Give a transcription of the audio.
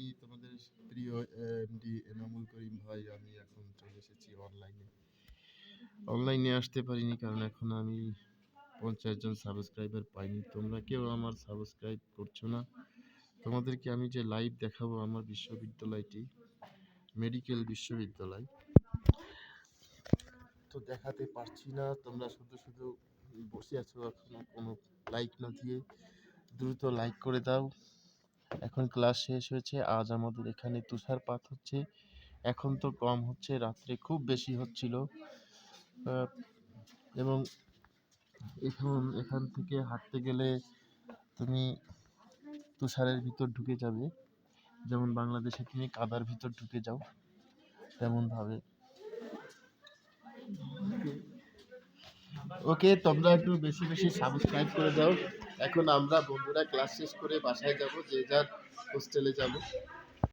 আমি তোমাদের প্রিয়, এমডি এনামুল করিম ভাই, আমি এখন চলে এসেছি অনলাইনে অনলাইনে আসতে পারিনি কারণ এখন আমি পঞ্চাশ জন সাবস্ক্রাইবার পাইনি। তোমরা কেউ আমার সাবস্ক্রাইব করছ না। তোমাদেরকে আমি যে লাইভ দেখাবো আমার বিশ্ববিদ্যালয়টি মেডিকেল বিশ্ববিদ্যালয়। তো দেখাতে পারছি না, তোমরা শুধু শুধু বসে আছো এখনও, কোনো লাইক না দিয়ে। দ্রুত লাইক করে দাও। এখন ক্লাস শেষ হয়েছে, আজ আমাদের এখানে তুষারপাত হচ্ছে। এখন তো কম হচ্ছে, রাত্রে খুব বেশি হচ্ছিল। এবং এখন, এখান থেকে হাঁটতে গেলে তুমি তুষারের ভিতর ঢুকে যাবে। যেমন বাংলাদেশে তুমি কাদার ভিতর ঢুকে যাও তেমনভাবে ওকে, তোমরা একটু বেশি বেশি সাবস্ক্রাইব করে দাও। এখন আমরা বন্ধুরা ক্লাস শেষ করে বাসায় যাব যে যার হোস্টেলে যাব।